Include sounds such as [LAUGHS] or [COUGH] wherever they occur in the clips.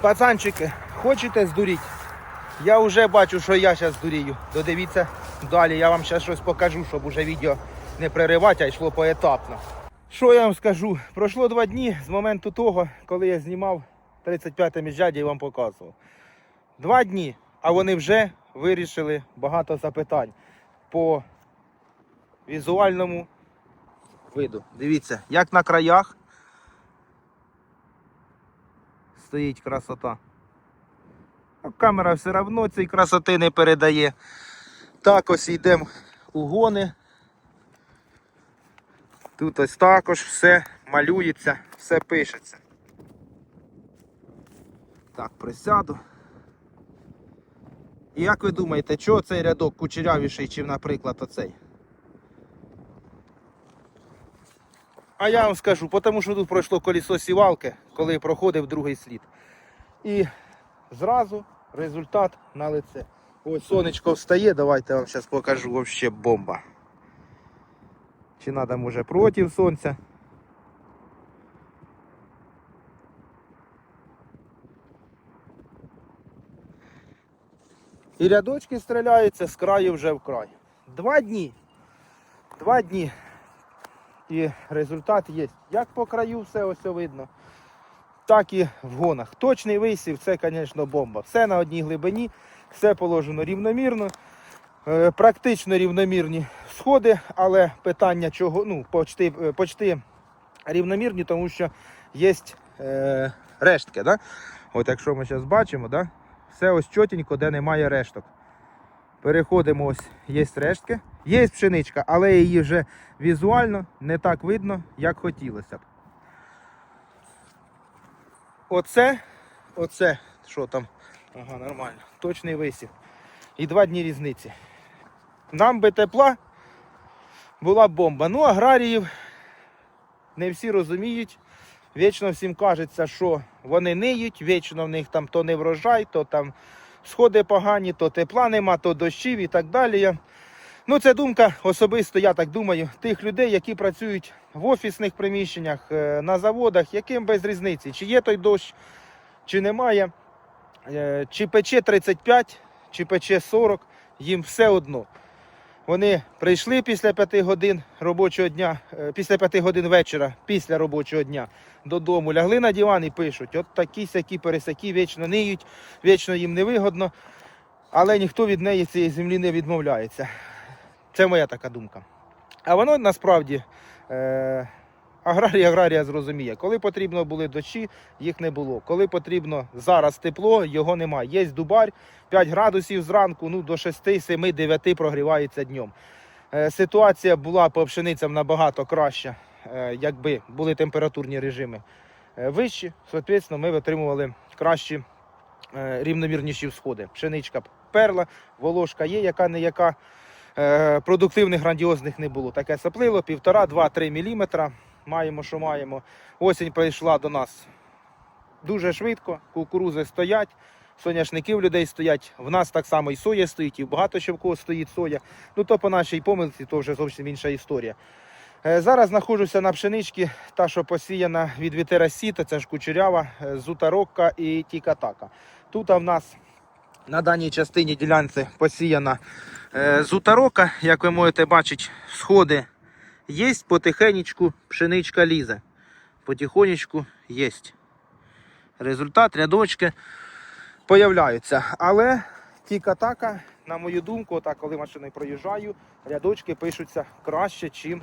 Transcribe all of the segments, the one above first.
Пацанчики, хочете здуріти? Я вже бачу, що я зараз здурію. Додивіться далі, я вам зараз щось покажу, щоб уже відео не переривати, а йшло поетапно. Що я вам скажу? Пройшло два дні з моменту того, коли я знімав 35-те міждя і вам показував. Два дні, а вони вже вирішили багато запитань по візуальному виду. Дивіться, як на краях стоїть красота. Камера все одно цієї красоти не передає. Так ось йдемо у гони. Тут ось також все малюється, все пишеться. Так, присяду. І як ви думаєте, чого цей рядок кучерявіший, чим, наприклад, оцей? А я вам скажу, тому що тут пройшло колесо сівалки, коли проходив другий слід. І зразу результат на лице. Ось сонечко встає, давайте я вам зараз покажу вообще бомба. Чи треба може проти сонця? І рядочки стріляються з краю вже в край. Два дні. Два дні. І результат є. Як по краю все ось видно, так і в гонах. Точний висів це, звісно, бомба. Все на одній глибині, все положено рівномірно. Е, Практично рівномірні сходи, але питання чого, ну, почти, е, почти рівномірні, тому що є е, рештки. Да? От якщо ми зараз бачимо, да? все ось чотенько, де немає решток. Переходимо, ось є рештки. Є пшеничка, але її вже візуально не так видно, як хотілося б. Оце, оце, що там? Ага, нормально. Точний висів. І два дні різниці. Нам би тепла була бомба. Ну, аграріїв не всі розуміють. Вічно всім кажеться, що вони ниють, вічно в них там то не врожай, то там сходи погані, то тепла нема, то дощів і так далі. Ну, це думка особисто, я так думаю, тих людей, які працюють в офісних приміщеннях, е, на заводах, яким без різниці, чи є той дощ, чи немає, е, чи пече 35, чи пече 40, їм все одно. Вони прийшли після 5 годин робочого дня, е, після 5 годин вечора, після робочого дня додому, лягли на диван і пишуть: от такі сякі пересякі, вічно ниють, вічно їм невигодно, але ніхто від неї цієї землі не відмовляється. Це моя така думка. А воно насправді е, аграрій аграрія зрозуміє, коли потрібно були дощі, їх не було. Коли потрібно зараз тепло, його немає. Є дубарь 5 градусів зранку, ну до 6, 7, 9 прогрівається днем. Е, ситуація була по пшеницям набагато краща, е, якби були температурні режими е, вищі. Соответственно, ми отримували кращі рівномірніші всходи. Пшеничка перла, волошка є, яка не яка. Продуктивних грандіозних не було. Таке півтора, два-три міліметра. Маємо, що маємо. Осінь прийшла до нас дуже швидко. Кукурузи стоять, соняшники в людей стоять. В нас так само і соя стоїть, і багато ще в кого стоїть соя. Ну то по нашій помилці, то вже зовсім інша історія. Е, Зараз знаходжуся на пшеничці, та, що посіяна від вітера сіта, це ж кучерява, е, зутарокка і тікатака. Тут в нас на даній частині ділянці посіяна е, зутарока, як ви можете бачити, сходи є, потихенечку пшеничка лізе. Потихонечку є. Результат, рядочки появляються. Але тіка-така, на мою думку, так, коли машиною проїжджаю, рядочки пишуться краще, ніж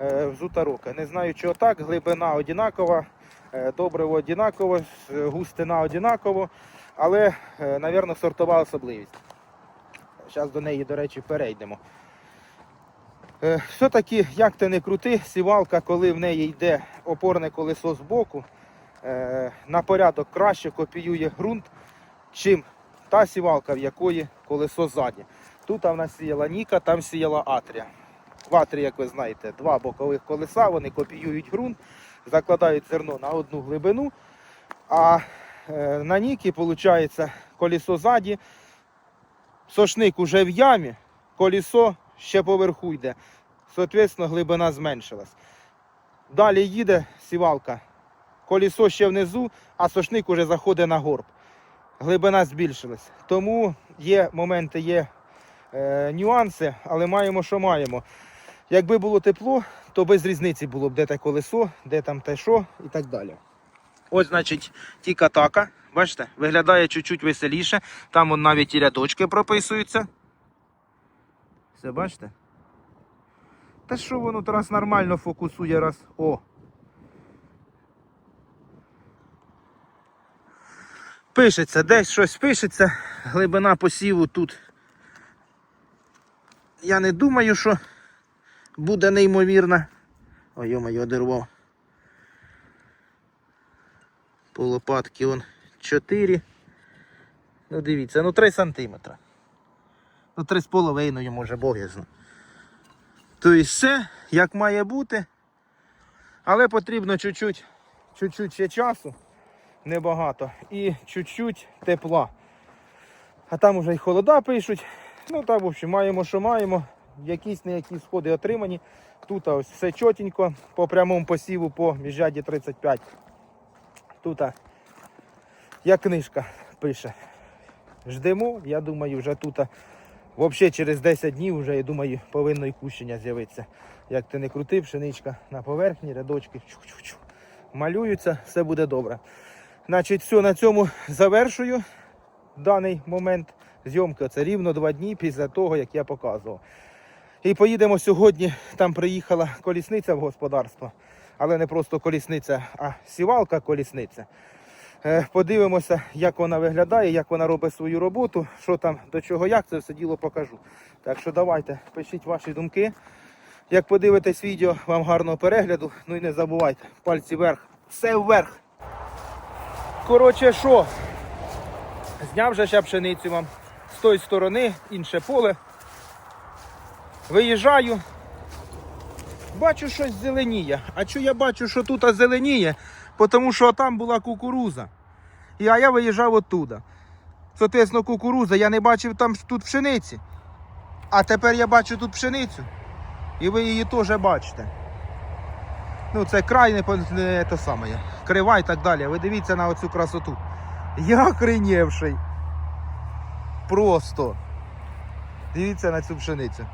е, в зутарока. Не знаю, чого так, глибина одинакова, е, добриво одинаково, густина одинаково, але, е, напевно, сортова особливість. Зараз до неї, до речі, перейдемо. Е, Все-таки, як ти не крути, сівалка, коли в неї йде опорне колесо з боку, е, на порядок краще копіює ґрунт, чим та сівалка, в якої колесо ззаді. Тут в нас сіяла Ніка, там сіяла Атрія. В Атрії, як ви знаєте, два бокових колеса, вони копіюють ґрунт, закладають зерно на одну глибину, а е, на Нікі, виходить, колесо ззаді, сошник уже в ямі, колесо ще поверху йде. Соответственно, глибина зменшилась. Далі їде сівалка. Колесо ще внизу, а сошник уже заходить на горб. глибина збільшилась. Тому є моменти, є е, нюанси, але маємо, що маємо. Якби було тепло, то без різниці було б де те колесо, де там те що і так далі. Ось, значить, тіка-така. Бачите, виглядає чуть-чуть веселіше. Там навіть і рядочки прописуються. Все, бачите? Та що воно раз нормально фокусує, раз. О! Пишеться, десь щось пишеться. Глибина посіву тут. Я не думаю, що буде неймовірна. Ой, йо-моє, одервав. По лопатки он 4. Ну дивіться, ну 3 сантиметри. Ну 3,5 може Бог я знаю. Тобто все, як має бути. Але потрібно чуть-чуть, чуть-чуть ще часу, небагато, і чуть-чуть тепла. А там вже й холода пишуть. Ну так, в общем, маємо, що маємо. Якісь не якісь сходи отримані. Тут ось все чотенько по прямому посіву по міжряді 35. Тут як книжка пише. Ждемо, я думаю, вже тут взагалі через 10 днів вже, я думаю, повинно і кущення з'явитися. Як ти не крути, пшеничка на поверхні, рядочки чух-чух-чух. малюються, все буде добре. Значить, все, на цьому завершую даний момент зйомки. Це рівно два дні після того, як я показував. І поїдемо сьогодні. Там приїхала колісниця в господарство, але не просто колісниця, а сівалка колісниця. Е, Подивимося, як вона виглядає, як вона робить свою роботу, що там до чого, як це все діло покажу. Так що давайте, пишіть ваші думки. Як подивитесь відео, вам гарного перегляду. Ну і не забувайте, пальці вверх. Все вверх. Коротше, що? Зняв же ще пшеницю вам з тої сторони, інше поле. Виїжджаю. Бачу, щось зеленіє. А що я бачу, що тут зеленіє? Тому що там була кукуруза. А я виїжджав оттуда. Соответственно, кукуруза, я не бачив там тут пшениці. А тепер я бачу тут пшеницю. І ви її теж бачите. Ну, це край не, не те саме. Крива і так далі. Ви дивіться на оцю красоту. Я охренівший. Просто. Дивіться на цю пшеницю.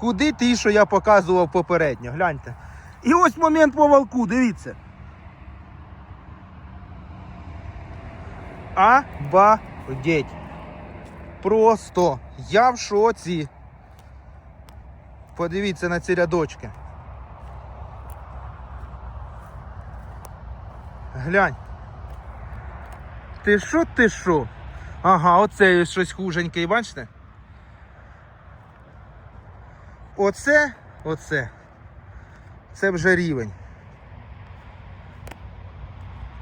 Куди ті, що я показував попередньо? Гляньте. І ось момент по валку, дивіться. Обалдеть. Просто я в шоці. Подивіться на ці рядочки. Глянь. Ти що, ти що? Ага, оце ось щось хуженьке, бачите? Оце, оце. Це вже рівень.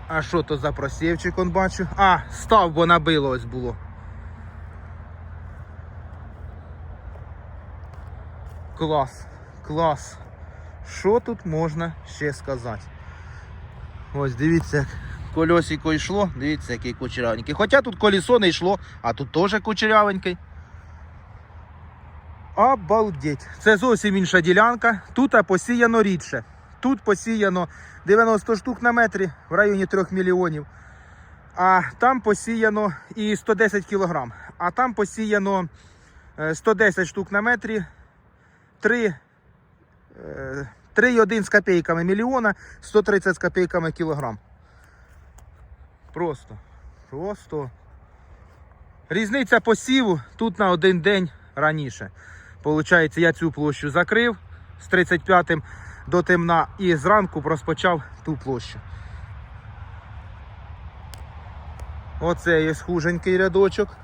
А що то за просівчик он бачу? А, став, бо набило ось було. Клас, клас. Що тут можна ще сказати? Ось дивіться, як кольосико йшло, дивіться, який кучерявенький. Хоча тут колесо не йшло, а тут теж кучерявенький. Обалдеть. Це зовсім інша ділянка. Тут посіяно рідше. Тут посіяно 90 штук на метрі в районі 3 мільйонів. А там посіяно і 110 кілограм. А там посіяно е, 110 штук на метрі 3, е, 3,1 з копійками мільйона, 130 з копійками кілограм. Просто. Просто. Різниця посіву тут на один день раніше. Получається, я цю площу закрив з 35-м до темна і зранку розпочав ту площу. Оце є хуженький рядочок.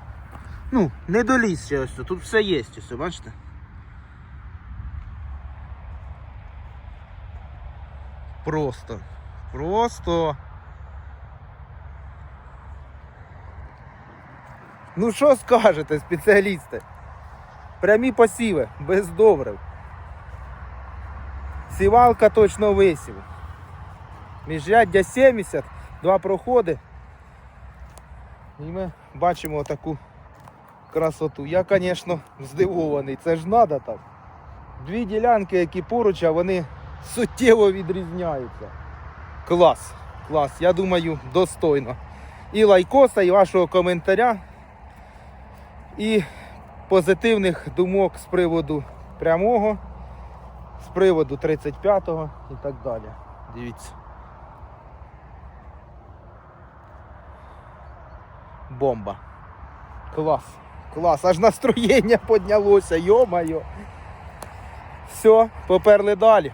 Ну, не доліз ще ось. Тут все є, ось, бачите? Просто. Просто. Ну що скажете, спеціалісти? Прямі посіви, без добрив. Сівалка точно висів. Міжряддя 70, два проходи. І ми бачимо таку красоту. Я, звісно, здивований. Це ж треба так. Дві ділянки, які поруч, а вони суттєво відрізняються. Клас, клас. Я думаю, достойно. і лайкоса, і вашого коментаря, і позитивних думок з приводу прямого, з приводу 35-го і так далі. Дивіться. Бомба. Клас. Клас. Аж настроєння піднялося, йо-моє. Все, поперли далі.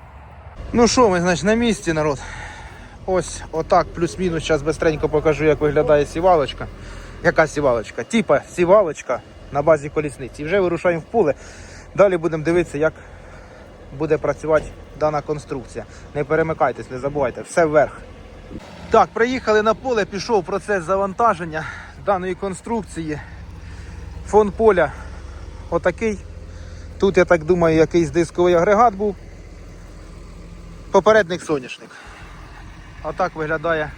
Ну що, ми, значить, на місці, народ. Ось отак, плюс-мінус. Зараз бистренько покажу, як виглядає сівалочка. Яка сівалочка? Типа сівалочка на базі колісниці. І вже вирушаємо в поле. Далі будемо дивитися, як буде працювати дана конструкція. Не перемикайтесь, не забувайте, все вверх. Так, приїхали на поле, пішов процес завантаження даної конструкції. Фон поля отакий. Тут, я так думаю, якийсь дисковий агрегат був. Попередник соняшник. А так виглядає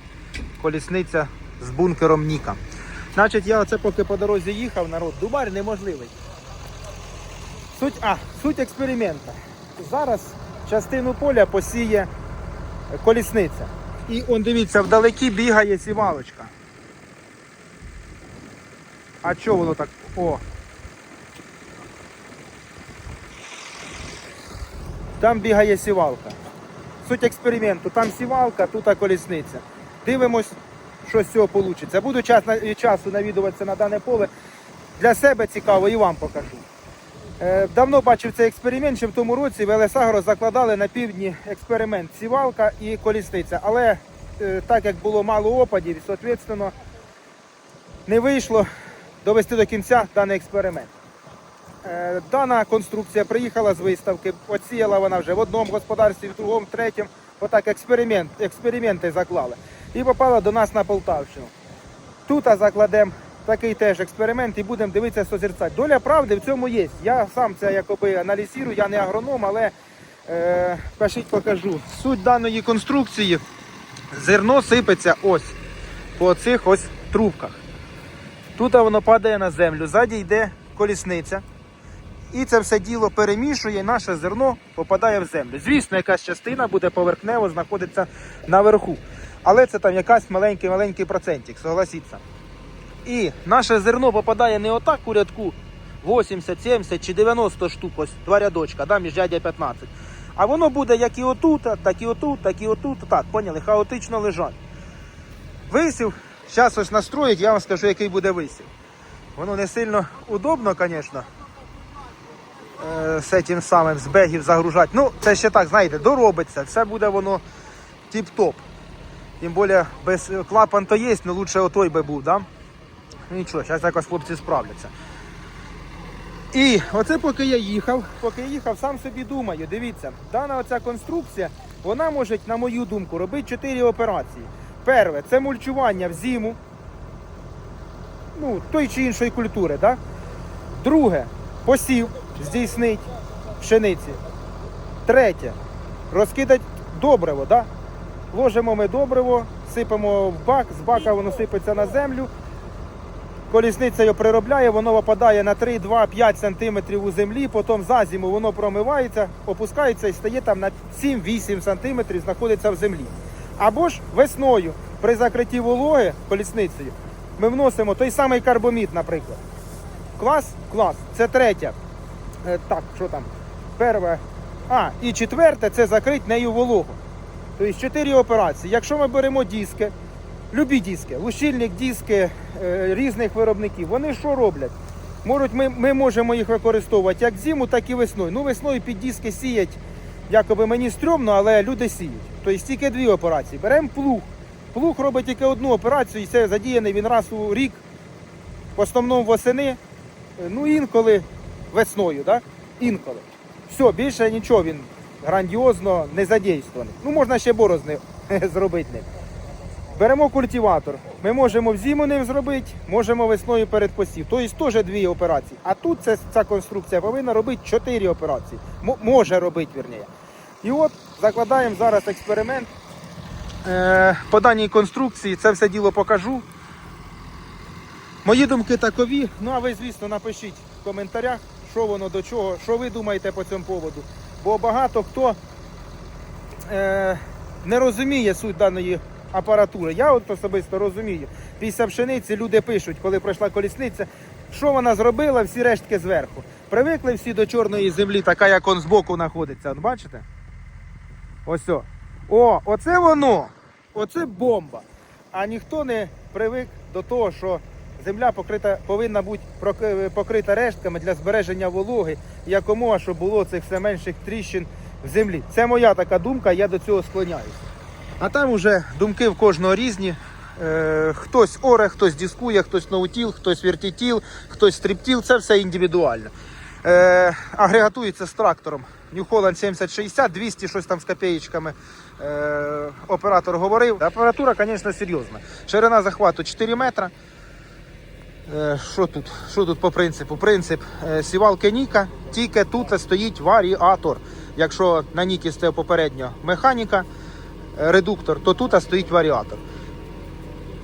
колісниця з бункером Ніка. Значить, я оце поки по дорозі їхав, народ, дубар неможливий. Суть, а, суть експеримента. Зараз частину поля посіє колісниця. І он дивіться, вдалекі бігає сівалочка. А чого воно так? О. Там бігає сівалка. Суть експерименту. Там сівалка, тут колісниця. Дивимось, що з цього вийде. Буду час на, часу навідуватися на дане поле. Для себе цікаво і вам покажу. Е, Давно бачив цей експеримент, ще в тому році в Елесагро закладали на півдні експеримент сівалка і колісниця. Але е, так як було мало опадів, відповідно, не вийшло довести до кінця даний експеримент. Е, Дана конструкція приїхала з виставки, оціяла вона вже в одному господарстві, в другому, в третьому. Отак експеримент, експерименти заклали. І попала до нас на Полтавщину. Тут закладемо такий теж експеримент і будемо дивитися созерцати. Доля правди в цьому є. Я сам це якоби аналізую, я не агроном, але е, пишіть покажу. Суть даної конструкції зерно сипеться ось по цих ось трубках. Тут воно падає на землю, ззаді йде колісниця. І це все діло перемішує, і наше зерно попадає в землю. Звісно, якась частина буде поверхнево знаходитися наверху. Але це там якась маленький-маленький процентик, согласіться. І наше зерно попадає не отак у рядку 80, 70 чи 90 штук, ось два рядочка, да, між дядя 15. А воно буде як і отут, так і отут, так і отут. Так, поняли, хаотично лежать. Висів, зараз ось настроїть, я вам скажу, який буде висів. Воно не сильно удобно, звісно, е, з цим самим з бегів загружати. Ну, це ще так, знаєте, доробиться, все буде воно тіп-топ. Тим більше без клапан то є, але лучше отой би був, да? Ну нічого, зараз якось хлопці справляться. І оце поки я їхав, поки я їхав, сам собі думаю, дивіться, дана оця конструкція, вона може, на мою думку, робити 4 операції. Перше, це мульчування в зиму, ну, той чи іншої культури. Да? Друге, посів здійснить пшениці. Третє, розкидать добриво. Да? Ложимо ми добриво, сипемо в бак, з бака воно сипеться на землю. Колісниця його приробляє, воно випадає на 3, 2, 5 см у землі, потім за зиму воно промивається, опускається і стає там на 7-8 см, знаходиться в землі. Або ж весною при закритті вологи колісницею ми вносимо той самий карбомід, наприклад. Клас? Клас. Це третє. Е, так, що там? Перше. А, і четверте це закрити нею вологу. Тобто 4 операції. Якщо ми беремо диски, любі диски, лущильник, диски е, різних виробників, вони що роблять? Можуть, ми, ми можемо їх використовувати як зиму, так і весною. Ну, весною під диски сіять, якоби мені стрьомно, але люди сіють. Тобто тільки дві операції. Беремо плуг. Плуг робить тільки одну операцію, і це задіяний він раз у рік, в основному восени, е, ну інколи весною, да? інколи. Все, більше нічого він грандіозно не задействований. Ну, можна ще борозни [LAUGHS] зробити ним. Беремо культиватор. Ми можемо в зиму ним зробити, можемо весною перед посів. Тобто теж дві операції. А тут це, ця конструкція повинна робити чотири операції. М- може робити, вірніше. І от закладаємо зараз експеримент. Е, по даній конструкції це все діло покажу. Мої думки такові. Ну а ви, звісно, напишіть в коментарях, що воно до чого, що ви думаєте по цьому поводу. Бо багато хто е, не розуміє суть даної апаратури. Я от особисто розумію. Після пшениці люди пишуть, коли пройшла колісниця, що вона зробила, всі рештки зверху. Привикли всі до чорної землі, така як он збоку знаходиться. От бачите? Ось о. О, оце воно. Оце бомба. А ніхто не привик до того, що земля покрита, повинна бути покрита рештками для збереження вологи, якомога, щоб було цих все менших тріщин в землі. Це моя така думка, я до цього склоняюся. А там уже думки в кожного різні. Е, хтось оре, хтось дискує, хтось ноутіл, хтось вертітіл, хтось стріптіл, це все індивідуально. Е, агрегатується з трактором. New Holland 7060, 200 щось там з копеєчками. Е, оператор говорив. Апаратура, звісно, серйозна. Ширина захвату 4 метри. Е, Що тут? Що тут по принципу? Принцип е, сівалки Ніка, тільки тут стоїть варіатор. Якщо на Нікі стоїть попередньо механіка, е, редуктор, то тут стоїть варіатор.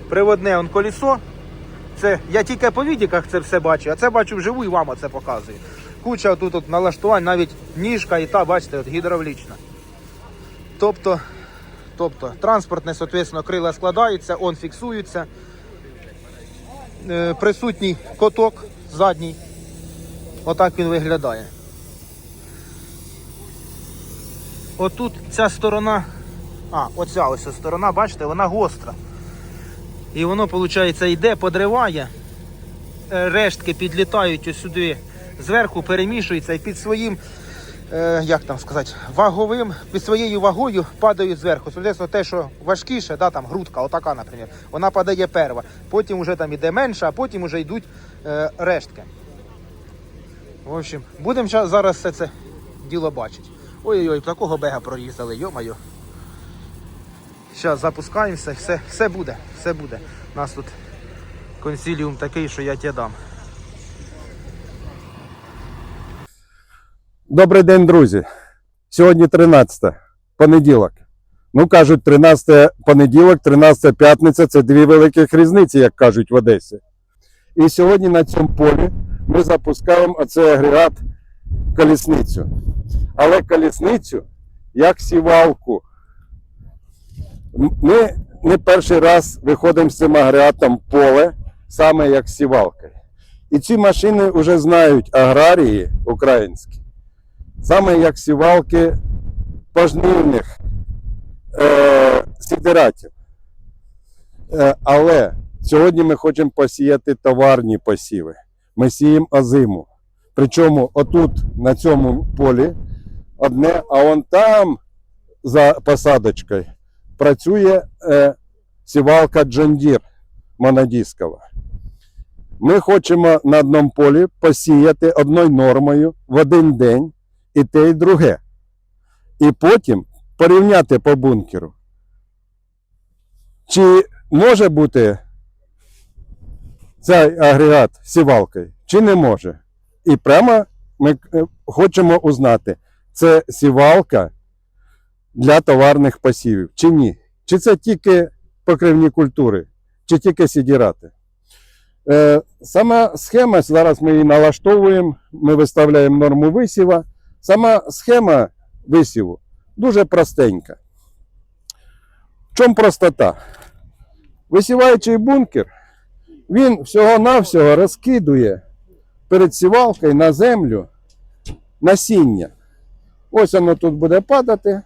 Приводне он колесо. Це я тільки по відіках це все бачу, а це бачу вживу і вам це показую. Куча тут от налаштувань, навіть ніжка і та, бачите, от гідравлічна. Тобто, тобто транспортне, соответственно, крила складаються, он фіксується. Е, присутній коток задній. Отак він виглядає. Отут ця сторона, а, оця ось сторона, бачите, вона гостра. І воно, виходить, йде, подриває, е, рештки підлітають сюди зверху, перемішуються і під своїм, е, як там сказати, ваговим, під своєю вагою падають зверху. Соответственно, те, що важкіше, да, там грудка, отака, наприклад, вона падає перва. Потім вже там іде менше, а потім вже йдуть е, рештки. В общем, будемо зараз все це діло бачити. Ой-ой-ой, такого бега прорізали, йо-моє. Зараз запускаємося, все, все буде, все буде. У нас тут консиліум такий, що я тебе дам. Добрий день, друзі. Сьогодні 13 понеділок. Ну, кажуть, 13 понеділок, 13 п'ятниця це дві великих різниці, як кажуть в Одесі. І сьогодні на цьому полі ми запускаємо оцей агрегат колісницю. Але колісницю як сівалку. Ми не перший раз виходимо з цим агрегатом в поле, саме як сівалкою. І ці машини вже знають аграрії українські саме як сівалки пожнивних е, сідератів. Е, але сьогодні ми хочемо посіяти товарні посіви. Ми сіємо озиму. Причому отут, на цьому полі, одне, а он там за посадочкою працює е, сівалка Джондір монодіскова. Ми хочемо на одному полі посіяти одною нормою в один день і те, і друге. І потім порівняти по бункеру. Чи може бути цей агрегат сівалкою, чи не може. І прямо ми е, хочемо узнати, це сівалка для товарних посівів, чи ні. Чи це тільки покривні культури, чи тільки сідірати. Е, сама схема, зараз ми її налаштовуємо, ми виставляємо норму висіва. Сама схема висіву дуже простенька. В чому простота? Висіваючий бункер, він всього-навсього розкидує перед сівалкою на землю насіння. Ось воно тут буде падати.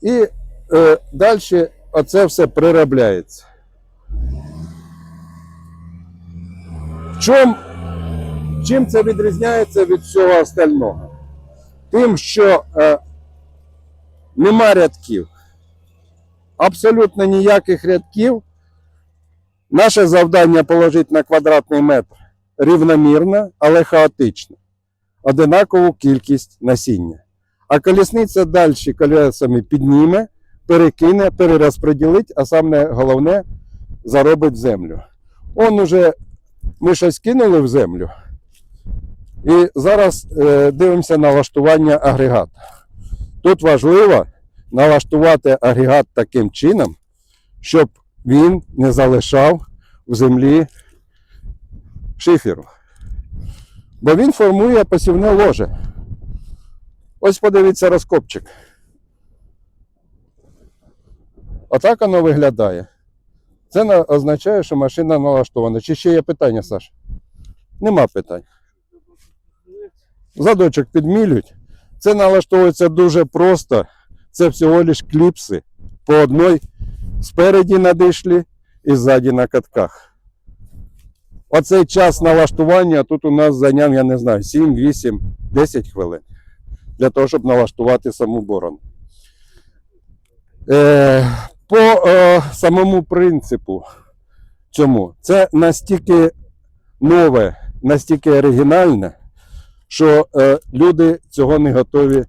І е, далі оце все приробляється. В чому, чим це відрізняється від всього остального? Тим, що е, нема рядків. Абсолютно ніяких рядків. Наше завдання положити на квадратний метр рівномірно, але хаотично. Одинакову кількість насіння. А колісниця далі колесами підніме, перекине, перерозподілить, а саме головне заробить землю. Он уже ми щось кинули в землю. І зараз е, дивимося налаштування агрегата. Тут важливо налаштувати агрегат таким чином, щоб він не залишав в землі шиферу. Бо він формує посівне ложе. Ось подивіться розкопчик. Отак воно виглядає. Це означає, що машина налаштована. Чи ще є питання, Саш? Нема питань. Задочок підмілюють. Це налаштовується дуже просто. Це всього лиш кліпси по одній спереді на дишлі і ззаді на катках. Оцей час налаштування тут у нас зайняв, я не знаю, 7, 8, 10 хвилин для того, щоб налаштувати саму борону. Е, по е, самому принципу цьому, це настільки нове, настільки оригінальне, що е, люди цього не готові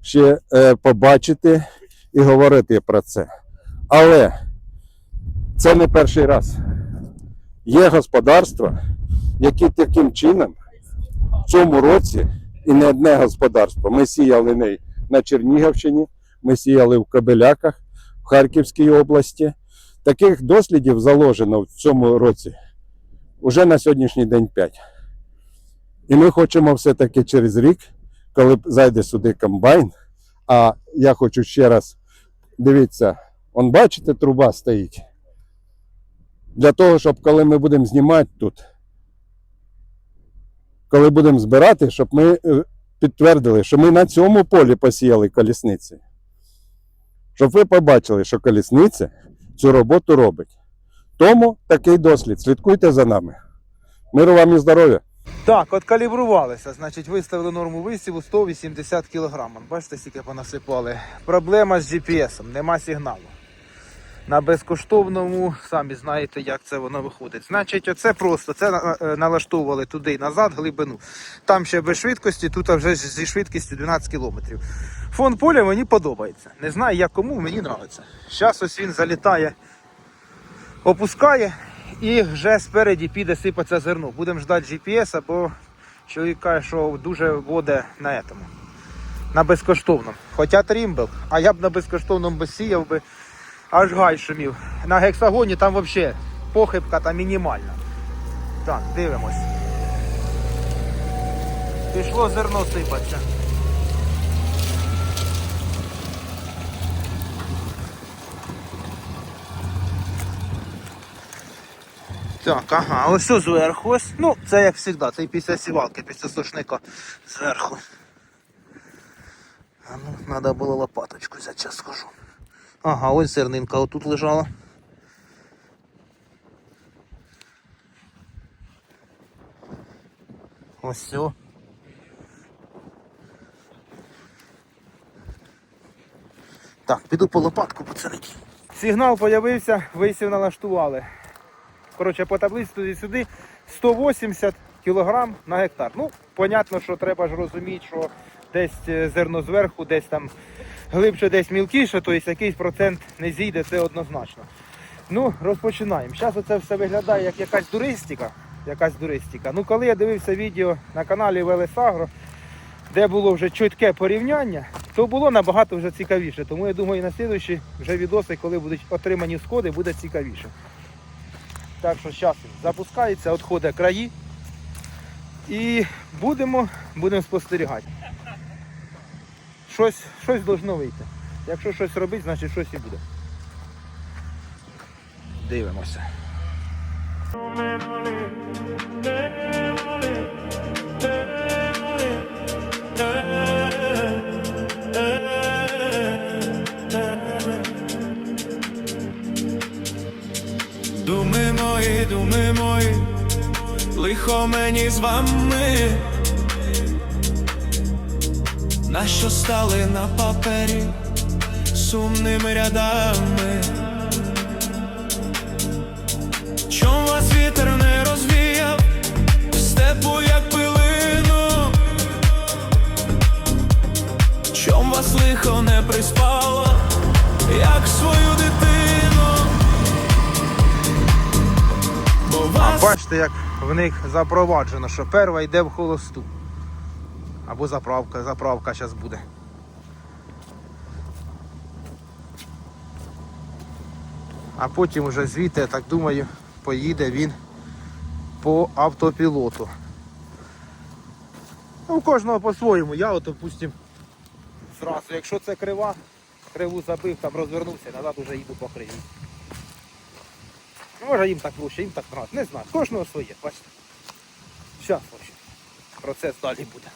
ще е, побачити і говорити про це. Але це не перший раз. Є господарства, які таким чином в цьому році і не одне господарство. Ми сіяли не на Чернігівщині, ми сіяли в Кобеляках, в Харківській області. Таких дослідів заложено в цьому році вже на сьогоднішній день 5. І ми хочемо все-таки через рік, коли зайде сюди комбайн, а я хочу ще раз дивіться, он бачите, труба стоїть. Для того, щоб коли ми будемо знімати тут, коли будемо збирати, щоб ми е, підтвердили, що ми на цьому полі посіяли колісниці. Щоб ви побачили, що колісниця цю роботу робить. Тому такий дослід. Слідкуйте за нами. Миру вам і здоров'я! Так, от калібрувалися. Значить, виставили норму висіву 180 кг. Бачите, скільки понасипали. Проблема з GPS, нема сигналу. На безкоштовному, самі знаєте, як це воно виходить. Значить, оце просто це е, налаштовували туди і назад глибину. Там ще без швидкості, тут вже зі швидкістю 12 км. Фон поля мені подобається. Не знаю, як кому, мені подобається. Зараз ось він залітає, опускає і вже спереді піде сипатися зерно. Будемо ждати GPS, бо чоловік каже, що дуже воде на этому. На безкоштовному. Хоча трімбл, а я б на безкоштовному сіяв би, аж гай шумів. На гексагоні там взагалі похибка там мінімальна. Так, дивимось. Пішло зерно сипатися. Так, ага, ось зверху ось. Ну, це як завжди, це і після сівалки, після сушника зверху. А ну, треба було лопаточку взяти, зараз схожу. Ага, ось зернинка отут лежала. Ось все. Так, піду по лопатку, пацани. Сигнал з'явився, висів налаштували. Коротше, по таблиці туди-сюди 180 кг на гектар. Ну, понятно, що треба ж розуміти, що десь е, зерно зверху, десь там глибше, десь мілкіше, тобто якийсь процент не зійде, це однозначно. Ну, розпочинаємо. Зараз оце все виглядає як якась туристика. Якась туристика. Ну, коли я дивився відео на каналі Велесагро, де було вже чітке порівняння, то було набагато вже цікавіше. Тому я думаю, і на слідуючі вже відоси, коли будуть отримані сходи, буде цікавіше. Так що зараз запускається, відходить краї. І будемо, будемо спостерігати. Щось, щось должно вийти. Якщо щось робити, значить щось і буде. Дивимося. Думи мої, думи мої, лихо мені з вами, нащо стали на папері сумними рядами? Чом вас вітер не розвіяв, в степу як пилину? Чом вас лихо не приспало, як свою дитину? Бо А бачите, як в них запроваджено, що перша йде в холосту. Або заправка, заправка зараз буде. А потім вже звідти, я так думаю, поїде він по автопілоту. Ну, у кожного по-своєму. Я от, допустим, зразу, якщо це крива, криву забив, там розвернувся, назад уже їду по криві. Може їм так проще, їм так нравиться. Не знаю. Кожного своє, бачите. Зараз. Процес далі буде.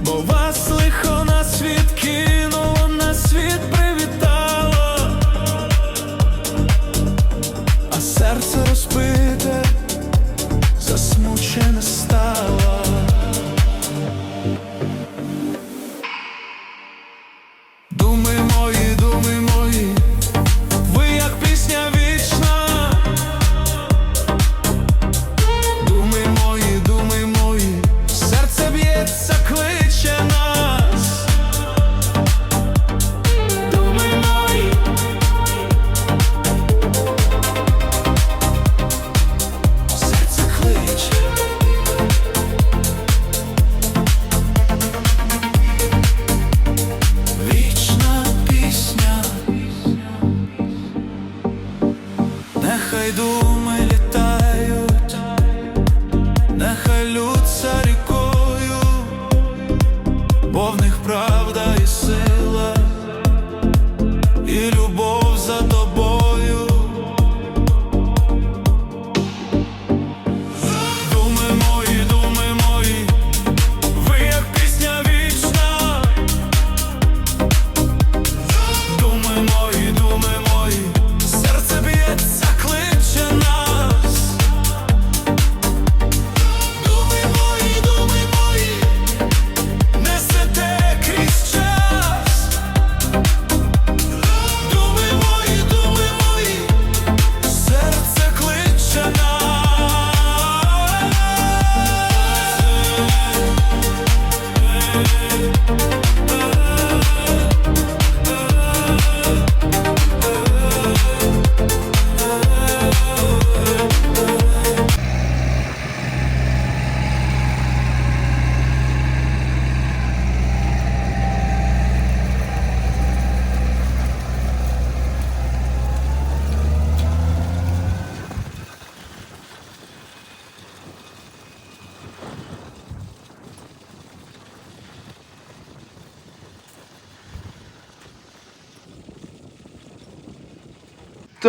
Бо вас лихо на світ кинуло, на світ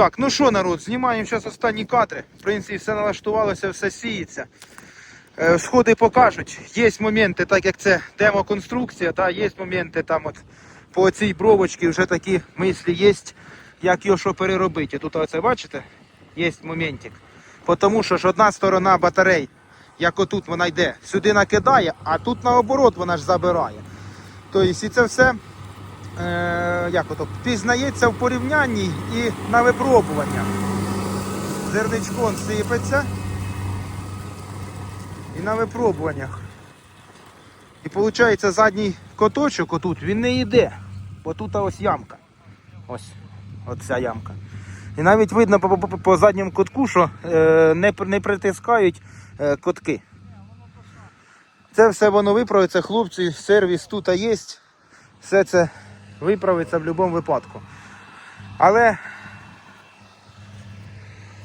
Так, ну що, народ, знімаємо зараз останні кадри. В принципі, все налаштувалося, все сіється. Е, Сходи покажуть. Є моменти, так як це демоконструкція, та є моменти там от по цій бровочці вже такі мислі є, як його що переробити. Тут оце бачите, є моментик. Тому що ж одна сторона батарей, як отут вона йде, сюди накидає, а тут наоборот вона ж забирає. Тобто і це все е, як ото, пізнається в порівнянні і на випробування. Зерничком сипеться і на випробуваннях. І виходить, задній коточок отут, він не йде, бо тут ось ямка. Ось, оця ямка. І навіть видно по, по, по задньому котку, що е, не, не притискають е, котки. Це все воно виправиться, хлопці, сервіс тут є. Все це виправиться в будь-якому випадку. Але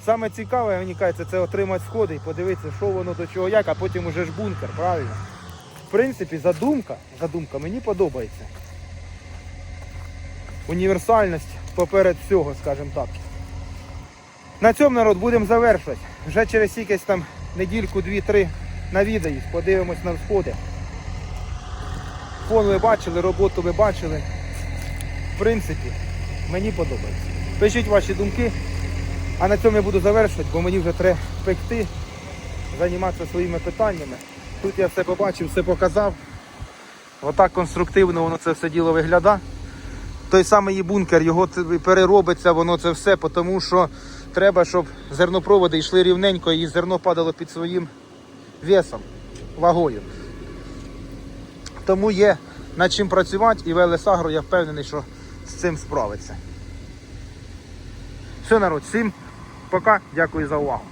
саме цікаве, мені кажеться, це отримати сходи і подивитися, що воно до чого як, а потім уже ж бункер, правильно? В принципі, задумка, задумка мені подобається. Універсальність поперед всього, скажімо так. На цьому народ будемо завершувати. Вже через якесь там недільку, дві-три навідаюсь, подивимось на сходи. Фон ви бачили, роботу ви бачили. Принципі, мені подобається. Пишіть ваші думки. А на цьому я буду завершувати, бо мені вже треба пекти, займатися своїми питаннями. Тут я все побачив, все показав. Отак конструктивно воно це все діло виглядає. Той самий бункер, його переробиться, воно це все, тому що треба, щоб зернопроводи йшли рівненько і зерно падало під своїм весом, вагою. Тому є над чим працювати і ВЛС Агро, я впевнений, що цим справиться. Все, народ, всім пока, дякую за увагу.